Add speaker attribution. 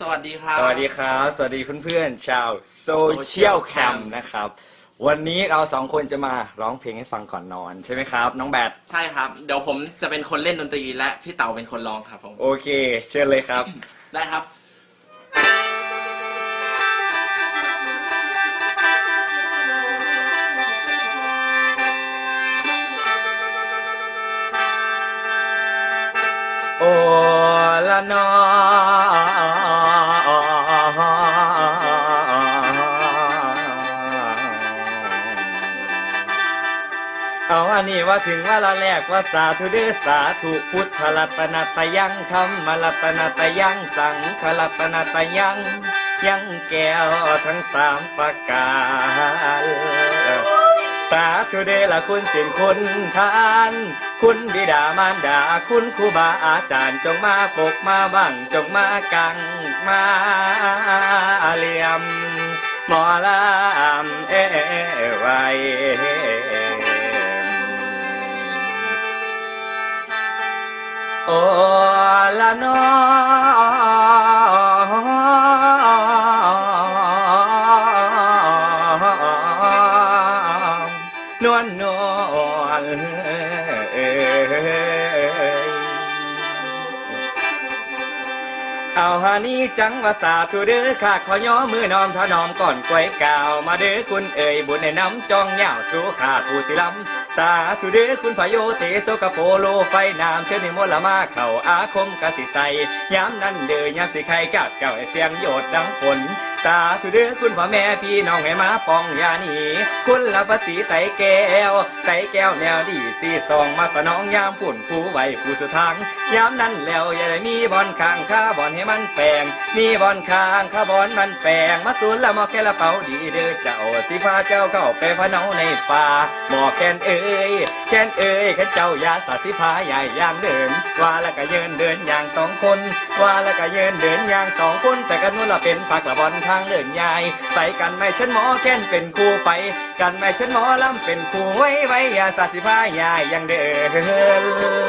Speaker 1: สวัสดีครับ
Speaker 2: สวัสดีครับ สวัสดีเพื่อนๆ ชาวโซเชียลแคม
Speaker 1: Camp
Speaker 2: นะครับ วันนี้เราสองคนจะมาร้องเพลงให้ฟังก่อนนอนใช่ไหมครับ น้องแบท
Speaker 1: ใช่ครับ เดี๋ยวผมจะเป็นคนเล่นดนตรีและพี่เต๋าเป็นคนร้องครับผม
Speaker 2: โอเค เชิญเลยครับ
Speaker 1: ได้ครับ
Speaker 2: โอ้ละนอ เอาอันนี้ว่าถึงว่าละแรกว่าสาธุเด้อสาธุพุทธรัตนตยังธรรมรัตนตยังสังฆรัตนตยังยังแก้วทั้งสามประการสาธุเดละคุณสินคุณทาน คุณบิดามารดาคุณครูบาอาจารย์จงมาปกมาบังจงมากังมาเลียมหมอลำเอไว โอละนอนวลนวล เอาฮานี้จังว่าสาธุเด้อข้าขอย่อมือน้อมถนอมก่อนกวยกาวมาเด้อคุณเอ่ยบุญในน้ำจองเหย่าสู่ข้าผู้สิลำสาธุเด้อคุณพโยเตโสกโปโลไฟน้ำเชิญนิมนต์ลมาเข้าอาคมกสิใสยามนั้นเด้อยามสิใครกับเก่าให้เสียงโยดดังฝนสาธุเด้อคุณพ่อแม่พี่น้องให้มาป้องยานีคุณละภาษีไตแก้วไตแก้วแนวดีสีสองมาสนองยามผุ่นผู้ไว้ผู้สุทางยามนั้นแล้วอย่าได้มีบอลข้างข้าบอลให้มันแปลง มีบอลข้างข้าบอลมันแปลง มาสูนละหมอแค่ละเป๋าดีเด้อเจ้าสิพาเจ้าเข้าไปพะเนาในป่าหมอแคนเอ้ยแคนเอ้ยข้าเจ้ายาสาสิพาใหญ่ย่างเดิน ว่าแล้วก็เยินเดินอย่างสองคน ว่าแล้วก็เยินเดินอย่างสองคน แต่กันนู้นละเป็นปากละบอลทางเดินใหญ่ไปกันไม่ฉันหมอแคนเป็นครูไป กันไม่ฉันหมอลำเป็นครูไว้ไว้ยาสาสิพาใหญ่ย่างเดิน